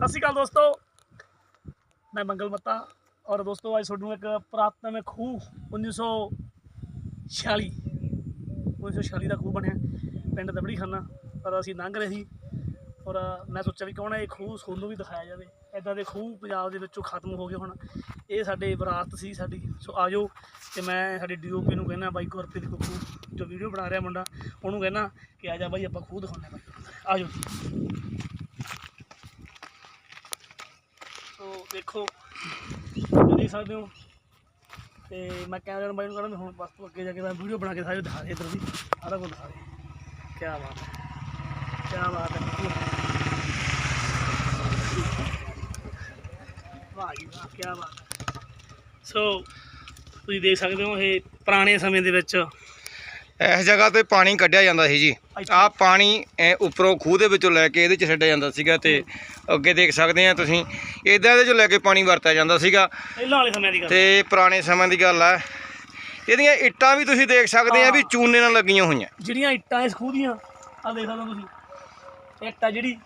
ਸਤਿ ਸ਼੍ਰੀ ਅਕਾਲ ਦੋਸਤੋ। ਮੈਂ ਮੰਗਲ ਮੱਤਾ ਔਰ ਦੋਸਤੋ, ਅੱਜ ਤੁਹਾਨੂੰ ਇੱਕ ਪ੍ਰਾਤਨ ਖੂਹ 1946 1946 ਦਾ ਖੂਹ ਬਣਿਆ। ਪਿੰਡ ਦਬੜੀ ਖਾਨਾ, ਪਰ ਅਸੀਂ ਲੰਘ ਰਹੇ ਸੀ। ਔਰ ਮੈਂ ਸੋਚਿਆ ਵੀ ਕੌਣ ਨਾ ਇਹ ਖੂਹ, ਤੁਹਾਨੂੰ ਵੀ ਦਿਖਾਇਆ ਜਾਵੇ। ਐਦਾਂ ਦੇ ਖੂਹ ਪੰਜਾਬ ਦੇ ਵਿੱਚੋਂ ਖਤਮ ਹੋ ਗਏ ਹੁਣ। ਇਹ ਸਾਡੇ ਵਿਰਾਸਤ ਸੀ ਸਾਡੀ। ਸੋ ਆਜੋ ਤੇ ਮੈਂ ਸਾਡੇ ਡੀਓਪੀ ਨੂੰ ਕਹਿੰਦਾ, ਬਾਈ ਗੁਰਪ੍ਰੀਤ ਕੋ ਖੂਹ ਜੋ ਵੀਡੀਓ ਬਣਾ ਰਿਹਾ ਮੁੰਡਾ, ਉਹਨੂੰ ਕਹਿੰਦਾ ਕਿ ਆ ਜਾ ਬਾਈ, ਆਪਾਂ ਖੂਹ ਦਿਖਾਉਂਦੇ ਹਾਂ ਬਾਈ। ਆਜੋ ਸੋ ਦੇਖੋ ਦੇਖ ਸਕਦੇ ਹੋ। ਤੇ ਮੈਂ ਕੈਮਰਾ ਨੂੰ ਬਾਈ ਨੂੰ ਕਹਿੰਦਾ ਹੁਣ ਬਸ ਤੋਂ ਅੱਗੇ ਜਾ ਕੇ ਮੈਂ ਵੀਡੀਓ ਬਣਾ ਕੇ ਸਾਰੇ ਦਿਖਾ ਦੇ ਇੱਧਰ ਵੀ ਸਾਰਾ ਕੁਝ ਦਿਖਾ ਦੇ ਕੀ ਬਾਤ ਹੈ ਕੀ ਬਾਤ ਹੈ। ਵਾਹ ਜੀ ਵਾਹ ਕੀ ਬਾਤ ਹੈ। ਸੋ ਤੁਸੀਂ ਦੇਖ ਸਕਦੇ ਹੋ ਇਹ ਪੁਰਾਣੇ ਸਮੇਂ ਦੇ ਵਿੱਚ ਇਸ ਜਗ੍ਹਾ ਤੇ ਪਾਣੀ ਕੱਢਿਆ ਜਾਂਦਾ ਸੀ ਜੀ। ਆਹ ਪਾਣੀ ਉੱਪਰੋਂ ਖੂਹ ਦੇ ਵਿੱਚੋਂ ਲੈ ਕੇ ਇਹਦੇ ਚ ਛੱਡਿਆ ਜਾਂਦਾ ਸੀਗਾ ਤੇ ਅੱਗੇ ਦੇਖ ਸਕਦੇ ਆ ਤੁਸੀਂ ਇਦਾਂ ਇਹਦੇ ਚੋਂ ਲੈ ਕੇ ਪਾਣੀ ਵਰਤਿਆ ਜਾਂਦਾ ਸੀਗਾ। ਪਹਿਲਾਂ ਵਾਲੇ ਸਮਿਆਂ ਦੀ ਗੱਲ ਤੇ ਪੁਰਾਣੇ ਸਮੇਂ ਦੀ ਗੱਲ ਹੈ। ਇਹਦੀਆਂ ਇੱਟਾਂ ਵੀ ਤੁਸੀਂ ਦੇਖ ਸਕਦੇ ਆ ਵੀ। ਚੂਨੇ ਨਾਲ ਲੱਗੀਆਂ ਹੋਈਆਂ। ਜਿਹੜੀਆਂ ਇੱਟਾਂ ਇਸ ਖੂਹ ਦੀਆਂ ਆ ਦੇਖ ਸਕਦੇ ਤੁਸੀਂ। ਇੱਟ ਆ ਜਿਹੜੀ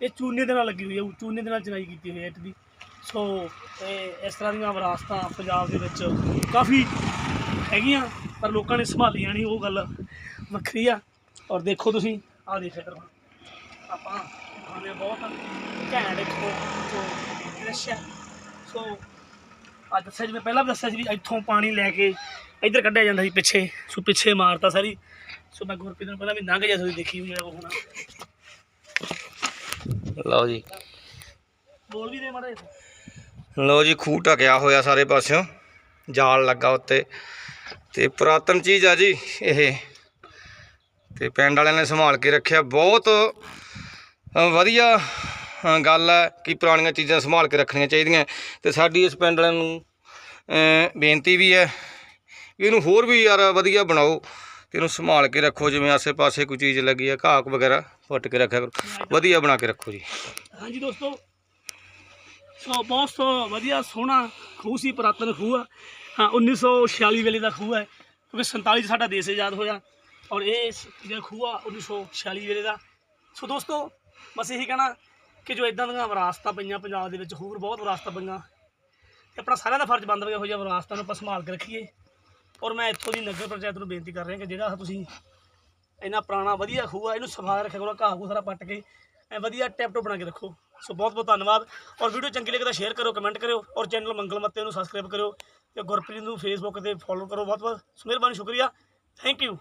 ਇਹ ਚੂਨੇ ਦੇ ਨਾਲ ਲੱਗੀ ਹੋਈ ਹੈ ਚੂਨੇ ਦੇ ਨਾਲ ਚਨਾਈ ਕੀਤੀ ਹੋਈ ਹੈ ਇੱਟ ਦੀ। ਸੋ ਇਹ ਇਸ ਤਰ੍ਹਾਂ ਦੀਆਂ ਵਿਰਾਸਤਾਂ ਪੰਜਾਬ ਦੇ ਵਿੱਚ ਕਾਫੀ ਹੈਗੀਆਂ। ਪਰ ਲੋਕਾਂ ਨੇ ਸੰਭਾਲੀਆਂ ਨਹੀਂ ਉਹ ਗੱਲ ਵੱਖਰੀ ਆ। ਔਰ ਦੇਖੋ ਤੁਸੀਂ ਆ ਦੇਖ ਇੱਧਰ ਆਪਾਂ ਹਾਂ ਬਹੁਤ ਘੈਂਟ ਇੱਥੋਂ ਜੋ ਦ੍ਰਿਸ਼ ਹੈ। ਸੋ ਅੱਜ ਦੱਸਿਆ ਜਿਵੇਂ ਪਹਿਲਾਂ ਵੀ ਦੱਸਿਆ ਸੀ ਵੀ ਇੱਥੋਂ ਪਾਣੀ ਲੈ ਕੇ ਇੱਧਰ ਕੱਢਿਆ ਜਾਂਦਾ ਸੀ ਪਿੱਛੇ ਸੋ ਪਿੱਛੇ ਮਾਰਤਾ ਸਾਰੀ। ਸੋ ਮੈਂ ਗੁਰਪ੍ਰੀਤ ਨੂੰ ਪਹਿਲਾਂ ਵੀ ਲੰਘ ਜਾ ਤੁਸੀਂ ਦੇਖੀ ਵੀ ਜਿਹੜਾ ਉਹ ਹੋਣਾ। ਲਓ ਜੀ। ਬੋਲ ਵੀ ਦੇ ਮਾੜਾ ਜਿਹਾ। ਲਓ ਜੀ ਖੂਹ ਢਕਿਆ ਹੋਇਆ ਸਾਰੇ ਪਾਸਿਓਂ। ਜਾਲ ਲੱਗਾ ਉੱਤੇ। ਤੇ ਪੁਰਾਤਨ ਚੀਜ਼ ਆ ਜੀ ਇਹ। ਤੇ ਪਿੰਡ ਵਾਲਿਆਂ ਨੇ ਸੰਭਾਲ ਕੇ ਰੱਖਿਆ। ਬਹੁਤ ਵਧੀਆ ਗੱਲ ਹੈ ਕਿ ਪੁਰਾਣੀਆਂ ਚੀਜ਼ਾਂ ਸੰਭਾਲ ਕੇ ਰੱਖਣੀਆਂ ਚਾਹੀਦੀਆਂ। ਤੇ ਸਾਡੀ ਇਸ ਪਿੰਡ ਵਾਲਿਆਂ ਨੂੰ ਬੇਨਤੀ ਵੀ ਹੈ ਵੀ ਇਹਨੂੰ ਹੋਰ ਵੀ ਯਾਰ ਵਧੀਆ ਬਣਾਓ ਤੇ ਇਹਨੂੰ ਸੰਭਾਲ ਕੇ ਰੱਖੋ। ਜਿਵੇਂ ਆਸੇ-ਪਾਸੇ ਕੋਈ ਚੀਜ਼ ਲੱਗੀ ਹੈ ਘਾਹ ਵਗੈਰਾ ਫੁੱਟ ਕੇ ਰੱਖਿਆ ਕਰੋ। ਵਧੀਆ ਬਣਾ ਕੇ ਰੱਖੋ ਜੀ। ਹਾਂਜੀ ਦੋਸਤੋ ਸੋ ਬਹੁਤ ਸੋ ਵਧੀਆ, ਸੋਹਣਾ ਖੂਹ ਸੀ, ਪੁਰਾਤਨ ਖੂਹ ਆ। ਹਾਂ 1946 ਵੇਲੇ ਦਾ ਖੂਹ ਹੈ, ਕਿਉਂਕਿ 47 'ਚ ਸਾਡਾ ਦੇਸ਼ ਆਜ਼ਾਦ ਹੋਇਆ। ਔਰ ਇਹ ਜਿਹੜਾ ਖੂਹ ਆ 1946 ਵੇਲੇ ਦਾ। ਸੋ ਦੋਸਤੋ ਬਸ ਇਹੀ ਕਹਿਣਾ ਕਿ ਜੋ ਇਦਾਂ ਦੀਆਂ ਵਿਰਾਸਤਾਂ ਪਈਆਂ ਪੰਜਾਬ ਦੇ ਵਿੱਚ, ਹੋਰ ਬਹੁਤ ਵਿਰਾਸਤਾਂ ਪਈਆਂ। ਤੇ ਆਪਣਾ ਸਾਰਿਆਂ ਦਾ ਫਰਜ਼ ਬੰਦ ਵੀ ਇਹੋ ਵਿਰਾਸਤਾਂ ਨੂੰ ਆਪਾਂ ਸੰਭਾਲ ਕੇ ਰੱਖੀਏ। ਔਰ ਮੈਂ ਇੱਥੋਂ ਦੀ ਨਗਰ ਪੰਚਾਇਤ ਨੂੰ ਬੇਨਤੀ ਕਰ ਰਿਹਾ ਕਿ ਜਿਹੜਾ ਤੁਸੀਂ ਇੰਨਾ ਪੁਰਾਣਾ ਵਧੀਆ ਖੂਹ ਆ, ਇਹਨੂੰ ਸਫਾ ਰੱਖਿਆ ਕਰੋ ਘਾਹ ਘੂਹ ਸਾਰਾ ਪੱਟ ਕੇ। ਐ ਵਧੀਆ ਟੈਪ ਟੋ ਬਣਾ ਕੇ ਰੱਖੋ। ਸੋ ਬਹੁਤ ਬਹੁਤ ਧੰਨਵਾਦ। ਔਰ ਵੀਡੀਓ ਚੰਗੀ ਲੱਗੇ ਤਾਂ ਸ਼ੇਅਰ ਕਰੋ ਕਮੈਂਟ ਕਰਿਓ ਔਰ ਚੈਨਲ ਮੰਗਲ ਮੱਤੇ ਨੂੰ ਸਬਸਕ੍ਰਾਈਬ ਕਰਿਓ ਤੇ ਗੁਰਪ੍ਰੀਤ ਨੂੰ ਫੇਸਬੁੱਕ ਤੇ ਫੋਲੋ ਕਰੋ। ਬਹੁਤ ਬਹੁਤ ਮਿਹਰਬਾਨੀ ਸ਼ੁਕਰੀਆ। Thank you